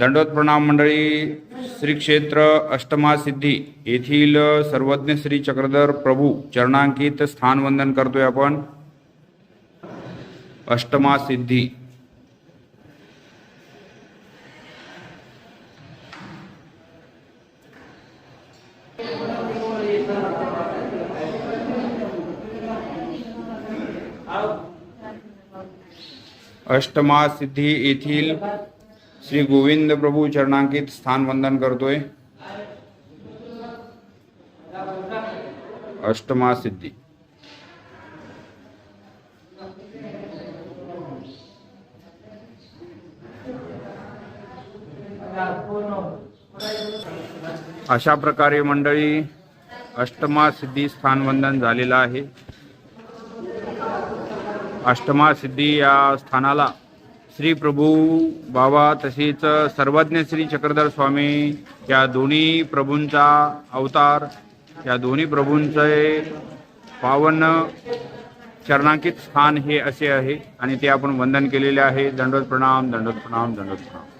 दंडोत प्रणाम मंडळी, श्री क्षेत्र अष्टमा सिद्धी येथील सर्वज्ञ श्री चक्रधर प्रभू चरणांकित स्थान वंदन करतोय आपण. अष्टमा सिद्धी अष्टमा सिद्धी येथील श्री गोविंद प्रभू चरणांकित स्थान वंदन करतोय. अष्टमा सिद्धी अशा प्रकारे मंडळी अष्टमा सिद्धी स्थान वंदन झालेलं आहे. अष्टमा सिद्धी या स्थानाला श्री प्रभू बाबा तसेच सर्वज्ञ श्री चक्रधर स्वामी या दोन्ही प्रभूंचा अवतार या दोन्ही प्रभूंचे पावन चरणांकित स्थान हे असे आहे आणि ते आपण वंदन केलेले आहे. दंडोत प्रणाम दंडोत प्रणाम दंडोत प्रणाम.